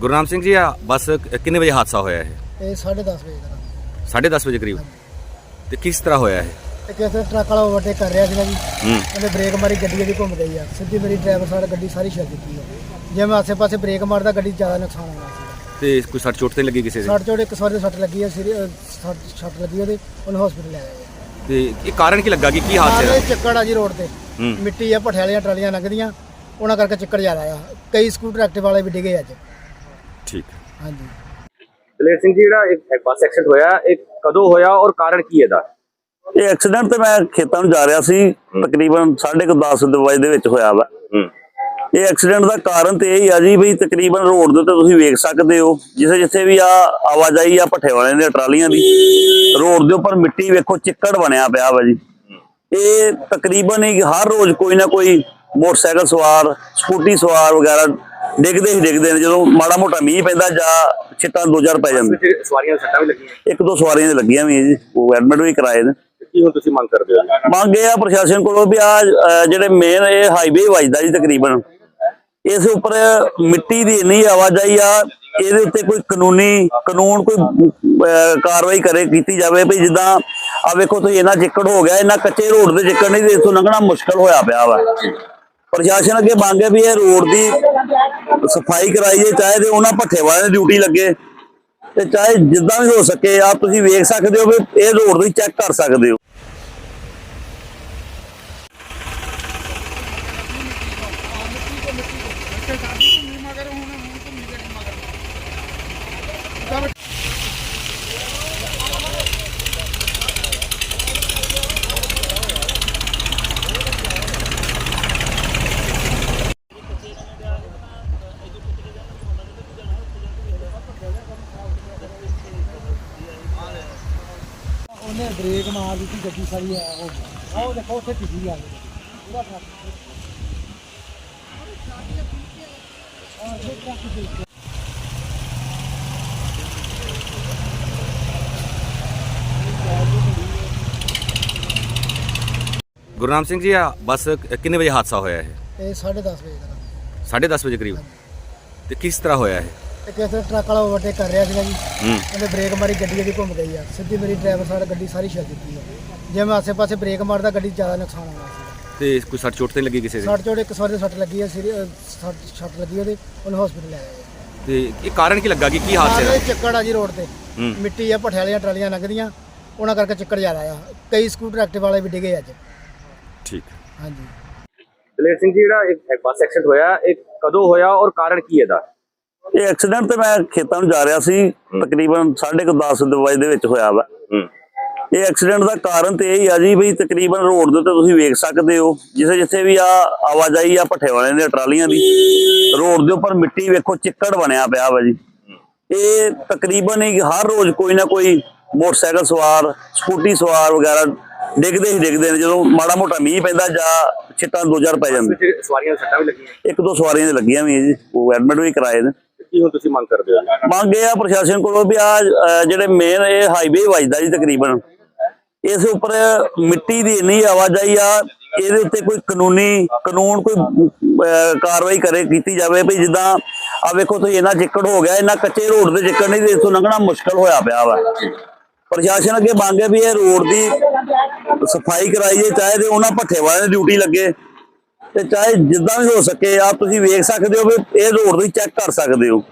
ਗੁਰੂ ਨਾਮ ਸਿੰਘ ਜੀ ਆ ਬੱਸ ਕਿੰਨੇ ਵਜੇ ਹਾਦਸਾ ਹੋਇਆ ਇਹ? ਇਹ 10:30 ਵਜੇ ਦਾ 10:30 ਵਜੇ ਕਰੀਬ। ਤੇ ਕਿਸ ਤਰ੍ਹਾਂ ਹੋਇਆ ਇਹ? ਤੇ ਕਿਸੇ ਟਰੱਕ ਵਾਲਾ ਓਵਰਟੇਕ ਕਰ ਰਿਹਾ ਸੀਗਾ ਜੀ। ਹੂੰ। ਉਹਨੇ ਬ੍ਰੇਕ ਮਾਰੀ ਗੱਡੀ ਇਹਦੀ ਘੁੰਮ ਗਈ ਆ। ਸਿੱਧੀ ਮੇਰੀ ਡਰਾਈਵਰ ਸਾਈਡ ਗੱਡੀ ਸਾਰੀ ਛੱਡ ਦਿੱਤੀ ਆ। ਜੇ ਮੈਂ ਆਸੇ-ਪਾਸੇ ਬ੍ਰੇਕ ਮਾਰਦਾ ਗੱਡੀ ਜ਼ਿਆਦਾ ਨੁਕਸਾਨ ਹੋਣਾ ਸੀ ਤੇ ਕੋਈ ਸੱਟ ਚੋਟ ਤੇ ਲੱਗੀ ਕਿਸੇ ਦੇ? ਸੱਟ ਚੋੜ ਇੱਕ ਸਵਾਰੀ ਦੇ ਸੱਟ ਲੱਗੀ ਆ ਸਿਰ ਸੱਟ ਸੱਟ ਲੱਗੀ ਉਹਦੇ। ਉਹਨੂੰ ਹਸਪੀਟਲ ਲੈ ਗਏ ਤੇ ਇਹ ਕਾਰਨ ਕੀ ਲੱਗਾ? ਕਿ ਕੀ ਹਾਦਸੇ ਨਾਲੇ ਦਾ ਚੱਕੜ ਆ ਜੀ ਰੋਡ ਤੇ। ਹੂੰ। ਮਿੱਟੀ ਆ ਭੱਠੇ ਵਾਲੀਆਂ ਟਰਾਲੀਆਂ ਲੰਘਦੀਆਂ। ਉਹਨਾਂ ਕਰਕੇ ਚੱਕੜ ਜ਼ਿਆਦਾ ਆ। ਕਈ ਸਕੂਟਰ ਐਕਟਿਵ ਵਾਲੇ ਵੀ ਡਿੱਗੇ ਅੱਜ। ਠੀਕ ਹਾਂਜੀ। ਦਲੇਰ ਸਿੰਘ ਜੀ ਜਿਹੜਾ ਇੱਕ ਬੱਸ ਐਕਸੀਡੈਂਟ ਹੋਇਆ ਇਹ ਕਦੋਂ ਹੋਇਆ ਔਰ ਕਾਰਨ ਕੀ ਇਹਦਾ? ਇਹ ਐਕਸੀਡੈਂਟ ਤੇ ਮੈਂ ਖੇਤਾਂ ਨੂੰ ਜਾ ਰਿਹਾ ਸੀ ਤਕਰੀਬਨ 10:30 ਵਜੇ ਦੇ ਵਿੱਚ ਹੋਇਆ ਵਾ। ਇਹ ਐਕਸੀਡੈਂਟ ਦਾ ਕਾਰਨ ਤੇ ਇਹ ਹੀ ਆ ਜੀ ਵੀ ਤਕਰੀਬਨ ਰੋਡ ਦੇ ਉੱਤੇ ਤੁਸੀਂ ਵੇਖ ਸਕਦੇ ਹੋ ਜਿੱਥੇ ਜਿੱਥੇ ਵੀ ਆ ਆਵਾਜਾਈ ਆ ਭੱਠੇ ਵਾਲਿਆਂ ਦੀਆਂ ਟਰਾਲੀਆਂ ਦੀ ਰੋਡ ਦੇ ਉੱਪਰ ਮਿੱਟੀ ਵੇਖੋ ਚਿੱਕੜ ਬਣਿਆ ਪਿਆ ਵਾ ਜੀ। ਇਹ ਤਕਰੀਬਨ ਹੀ ਹਰ ਰੋਜ਼ ਕੋਈ ਨਾ ਕੋਈ ਮੋਟਰਸਾਈਕਲ ਸਵਾਰ ਸਕੂਟੀ ਸਵਾਰ ਵਗੈਰਾ ਡਿੱਗਦੇ ਹੀ ਡਿੱਗਦੇ ਨੇ ਜਦੋਂ ਮਾੜਾ ਮੋਟਾ ਮੀਂਹ ਪੈਂਦਾ ਜਾਂ ਛਿੱਟਾਂ ਦੋ ਚਾਰ ਪੈ ਜਾਂਦੇ ਤੇ ਸਵਾਰੀਆਂ ਸੱਟਾਂ ਵੀ ਲੱਗੀਆਂ। ਇੱਕ ਦੋ ਸਵਾਰੀਆਂ ਦੇ ਲੱਗੀਆਂ ਵੀ ਜੀ ਉਹ ਐਡਮਿਟ ਵੀ ਕਰਾਏ ਨੇ। ਤੇ ਕੀ ਹੁਣ ਤੁਸੀਂ ਮੰਗ ਕਰਦੇ ਹੋ? ਮੰਗ ਇਹ ਆ ਪ੍ਰਸ਼ਾਸਨ ਕੋਲੋਂ ਵੀ ਆ ਜਿਹੜੇ ਮੇਨ ਇਹ ਹਾਈਵੇ ਵੱਜਦਾ ਜੀ ਤਕਰੀਬਨ। ਇਸ ਉੱਪਰ ਮਿੱਟੀ ਦੀ ਇੰਨੀ ਆਵਾਜਾਈ ਆ ਇਹਦੇ ਉੱਤੇ ਕੋਈ ਕਾਨੂੰਨੀ ਕਾਨੂੰਨ ਕੋਈ ਕਾਰਵਾਈ ਕਰੇ ਕੀਤੀ ਜਾਵੇ ਵੀ ਜਿੱਦਾਂ ਆ ਵੇਖੋ ਤੁਸੀਂ ਇਹਨਾਂ ਚਿੱਕੜ ਹੋ ਗਿਆ ਇਹਨਾਂ ਕੱਚੇ ਰੋਡ ਦੇ ਚਿੱਕੜ ਨਹੀਂ ਤੇ ਇੱਥੋਂ ਲੰਘਣਾ ਮੁਸ਼ਕਲ ਹੋਇਆ ਪਿਆ ਵਾ। ਪ੍ਰਸ਼ਾਸਨ ਅੱਗੇ ਮੰਗ ਹੈ ਵੀ ਇਹ ਰੋਡ ਦੀ ਸਫ਼ਾਈ ਕਰਾਈਏ, ਚਾਹੇ ਤੇ ਉਹਨਾਂ ਭੱਠੇ ਵਾਲਿਆਂ ਦੀ ਡਿਊਟੀ ਲੱਗੇ, ਤੇ ਚਾਹੇ ਜਿੱਦਾਂ ਵੀ ਹੋ ਸਕੇ ਆ ਤੁਸੀਂ ਵੇਖ ਸਕਦੇ ਹੋ ਵੀ ਇਹ ਰੋਡ ਦੀ ਚੈੱਕ ਕਰ ਸਕਦੇ ਹੋ। ਉਹਨੇ ਬ੍ਰੇਕ ਮਾਰ ਦਿੱਤੀ ਗੱਡੀ ਸਾਰੀ ਆ ਉਹ ਉਹ ਦੇਖੋ ਉੱਥੇ ਟਿੱਕੀ ਆ ਗਈ। ਪੂਰਾ ਟਰੱਕ। ਗੁਰੂ ਨਾਮ ਸਿੰਘ ਜੀ ਆ ਬੱਸ ਕਿੰਨੇ ਵਜੇ ਹਾਦਸਾ ਹੋਇਆ ਇਹ? ਇਹ 10:30 ਵਜੇ ਦਾ 10:30 ਵਜੇ ਕਰੀਬ। ਤੇ ਕਿਸ ਤਰ੍ਹਾਂ ਹੋਇਆ ਇਹ? ਤੇ ਕਿਸੇ ਟਰੱਕ ਵਾਲਾ ਓਵਰਟੇਕ ਕਰ ਰਿਹਾ ਸੀਗਾ ਜੀ। ਹੂੰ। ਉਹਨੇ ਬ੍ਰੇਕ ਮਾਰੀ ਗੱਡੀ ਇਹਦੀ ਘੁੰਮ ਗਈ ਆ। ਸਿੱਧੀ ਮੇਰੀ ਡਰਾਈਵਰ ਸਾਈਡ ਗੱਡੀ ਸਾਰੀ ਛੱਡ ਦਿੱਤੀ ਆ। ਜੇ ਮੈਂ ਆਸੇ-ਪਾਸੇ ਬ੍ਰੇਕ ਮਾਰਦਾ ਗੱਡੀ 'ਚ ਜ਼ਿਆਦਾ ਨੁਕਸਾਨ ਹੋਣਾ ਸੀ ਤੇ ਕੋਈ ਸੱਟ ਚੋਟ ਤੇ ਨਹੀਂ ਲੱਗੀ ਕਿਸੇ ਦੇ? ਸੱਟ ਚੋੜ ਇੱਕ ਸਵਾਰੀ ਦੇ ਸੱਟ ਲੱਗੀ ਆ ਸਿਰ ਸੱਟ ਸੱਟ ਲੱਗੀ ਉਹਦੇ ਉਹਨੂੰ ਹਸਪੀਟਲ ਲੈ ਗਏ ਤੇ ਇਹ ਕਾਰਨ ਕੀ ਲੱਗਾ? ਕਿ ਕੀ ਹਾਦਸੇ ਦਾ? ਚੱਕੜ ਆ ਜੀ ਰੋਡ ਤੇ। ਹੂੰ। ਮਿੱਟੀ ਆ ਭੱਠੇ ਵਾਲੀਆਂ ਟਰਾਲੀਆਂ ਲੰਘਦੀਆਂ। ਉਹਨਾਂ ਕਰਕੇ ਚੱਕੜ ਜ਼ਿਆਦਾ ਆ। ਕਈ ਸਕੂਟਰ ਐਕਟਿਵ ਵਾਲੇ ਵੀ ਡਿੱਗੇ ਅੱਜ। ਠੀਕ ਹਾਂਜੀ। ਦਲੇਰ ਸਿੰਘ ਜੀ ਜਿਹੜਾ ਇੱਕ ਬੱਸ ਐਕਸੀਡੈਂਟ ਹੋਇਆ ਇਹ ਕਦੋਂ ਹੋਇਆ ਔਰ ਕਾਰਨ ਕੀ ਇਹਦਾ? ਇਹ ਐਕਸੀਡੈਂਟ ਤੇ ਮੈਂ ਖੇਤਾਂ ਨੂੰ ਜਾ ਰਿਹਾ ਸੀ ਤਕਰੀਬਨ 10:30 ਵਜੇ ਦੇ ਵਿੱਚ ਹੋਇਆ ਵਾ। ਇਹ ਐਕਸੀਡੈਂਟ ਦਾ ਕਾਰਨ ਤੇ ਇਹ ਹੀ ਆ ਜੀ ਵੀ ਤਕਰੀਬਨ ਰੋਡ ਦੇ ਉੱਤੇ ਤੁਸੀਂ ਵੇਖ ਸਕਦੇ ਹੋ ਜਿੱਥੇ ਜਿੱਥੇ ਵੀ ਆ ਆਵਾਜਾਈ ਆ ਭੱਠੇ ਵਾਲਿਆਂ ਦੀਆਂ ਟਰਾਲੀਆਂ ਦੀ ਰੋਡ ਦੇ ਉੱਪਰ ਮਿੱਟੀ ਵੇਖੋ ਚਿੱਕੜ ਬਣਿਆ ਪਿਆ ਵਾ ਜੀ। ਇਹ ਤਕਰੀਬਨ ਹੀ ਹਰ ਰੋਜ਼ ਕੋਈ ਨਾ ਕੋਈ ਮੋਟਰਸਾਈਕਲ ਸਵਾਰ ਸਕੂਟੀ ਸਵਾਰ ਵਗੈਰਾ ਡਿੱਗਦੇ ਹੀ ਡਿੱਗਦੇ ਨੇ ਜਦੋਂ ਮਾੜਾ ਮੋਟਾ ਮੀਂਹ ਪੈਂਦਾ ਜਾਂ ਛਿੱਟਾਂ ਦੋ ਚਾਰ ਪੈ ਜਾਂਦੇ ਸਵਾਰੀਆਂ ਸੱਟਾਂ ਵੀ ਲੱਗੀਆਂ। ਇੱਕ ਦੋ ਸਵਾਰੀਆਂ ਦੇ ਲੱਗੀਆਂ ਵੀ ਜੀ ਉਹ ਐਡਮਿਟ ਵੀ ਕਰਾਏ ਨੇ। ਕੀ ਹੁਣ ਤੁਸੀਂ ਮੰਗ ਕਰਦੇ ਹੋ ਮੰਗ ਇਹ ਆ ਪ੍ਰਸ਼ਾਸਨ ਕੋਲੋਂ ਵੀ ਆ ਜਿਹੜੇ ਮੇਨ ਇਹ ਹਾਈਵੇ ਵੱਜਦਾ ਜੀ ਤਕਰੀਬਨ। ਇਸ ਉੱਪਰ ਮਿੱਟੀ ਦੀ ਇੰਨੀ ਆਵਾਜਾਈ ਆ, ਇਹਦੇ ਉੱਤੇ ਕੋਈ ਕਾਨੂੰਨੀ, ਕਾਨੂੰਨ ਕੋਈ ਕਾਰਵਾਈ ਕਰੇ, ਕੀਤੀ ਜਾਵੇ ਵੀ ਜਿੱਦਾਂ ਆ ਵੇਖੋ ਤੁਸੀਂ ਇਹਨਾਂ ਚਿੱਕੜ ਹੋ ਗਿਆ ਇਹਨਾਂ ਕੱਚੇ ਰੋਡ ਦੇ ਚਿੱਕੜ ਨਹੀਂ ਤੇ ਇੱਥੋਂ ਲੰਘਣਾ ਮੁਸ਼ਕਲ ਹੋਇਆ ਪਿਆ ਵਾ। ਪ੍ਰਸ਼ਾਸਨ ਅੱਗੇ ਮੰਗ ਹੈ ਵੀ ਇਹ ਰੋਡ ਦੀ ਸਫ਼ਾਈ ਕਰਾਈਏ ਚਾਹੇ ਤੇ ਉਹਨਾਂ ਭੱਠੇ ਵਾਲਿਆਂ ਦੀ ਡਿਊਟੀ ਲੱਗੇ। ਤੇ ਚਾਹੇ ਜਿੱਦਾਂ ਵੀ ਹੋ ਸਕੇ ਆ ਤੁਸੀਂ ਵੇਖ ਸਕਦੇ ਹੋ ਵੀ ਇਹ ਰੋਡ ਦੀ ਚੈੱਕ ਕਰ ਸਕਦੇ ਹੋ।